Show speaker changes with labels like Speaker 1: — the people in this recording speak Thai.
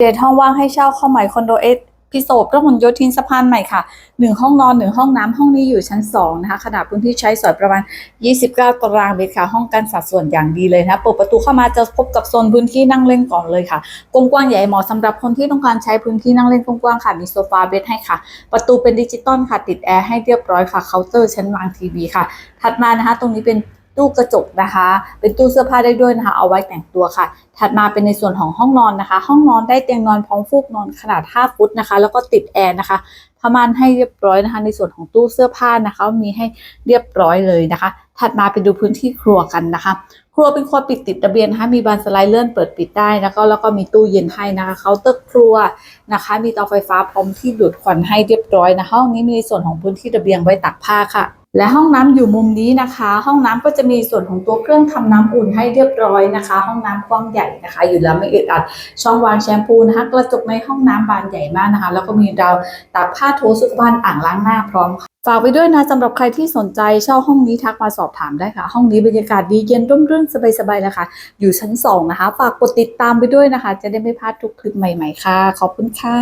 Speaker 1: เดทห้องว่างให้เช่าเข้าใหม่คอนโดเอสพิโซดพระหลโยธินสะพานใหม่ค่ะหนึ่งห้องนอนหนึ่งห้องน้ำห้องนี้อยู่ชั้นสองนะคะ ขนาดพื้นที่ใช้สอยประมาณ 29 ตารางเมตรค่ะ ห้องกันสัดส่วนอย่างดีเลยนะเปิดประตูเข้ามาจะพบกับโซนพื้นที่นั่งเล่นก่อนเลยค่ะกว้างๆใหญ่เหมาะสำหรับคนที่ต้องการใช้พื้นที่นั่งเล่นกว้างๆค่ะ มีโซฟาเบดให้ค่ะ ประตูเป็นดิจิตอลค่ะ ติดแอร์ให้เรียบร้อยค่ะ เคาน์เตอร์ชั้นวางทีวีค่ะ ถัดมานะคะ ตรงนี้เป็น ตู้กระจกนะคะ เป็นตู้เสื้อผ้าได้ด้วยนะคะ เอาไว้แต่งตัวค่ะ ถัดมาเป็นในส่วนของห้องนอนนะคะ ห้องนอนได้เตียงนอนพร้อมฟูกนอนขนาด 5 ฟุตนะคะ แล้วก็ติดแอร์นะคะผ้าม่านให้เรียบร้อยนะคะ ในส่วนของตู้เสื้อผ้านะคะ มีให้เรียบร้อยเลยนะคะ ถัดมาไปดูพื้นที่ครัวกันนะคะ ครัวเป็นครัวปิดติดระเบียงนะคะมีบานสไลด์เลื่อนเปิดปิดได้แล้วก็แล้วก็มีตู้เย็นให้นะคะเคาน์เตอร์ครัวนะคะ มีเตาไฟฟ้าพร้อมที่ดูดควันให้เรียบร้อยนะห้องนี้มีส่วนของพื้นที่ระเบียงไว้ตักผ้าค่ะและห้องน้ำอยู่มุมนี้นะคะ ห้องน้ำก็จะมีส่วนของตัวเครื่องทำน้ำอุ่นให้เรียบร้อยนะคะ ห้องน้ำกว้างใหญ่นะคะ อยู่แล้วไม่อึดอัด ช่องวางแชมพูนะคะ กระจกในห้องน้ำบานใหญ่มากนะคะ แล้วก็มีราวตากผ้าโถสุขภัณฑ์อ่างล้างหน้าพร้อมค่ะฝากไว้ด้วยนะสำหรับใครที่สนใจเช่าห้องนี้ทักมาสอบถามได้ค่ะ ห้องนี้บรรยากาศดีเย็นร่มรื่นสบายๆเลยค่ะอยู่ชั้นสองนะคะ ฝากกดติดตามไปด้วยนะคะ จะได้ไม่พลาดทุกคลิปใหม่ๆค่ะ ขอบคุณค่ะ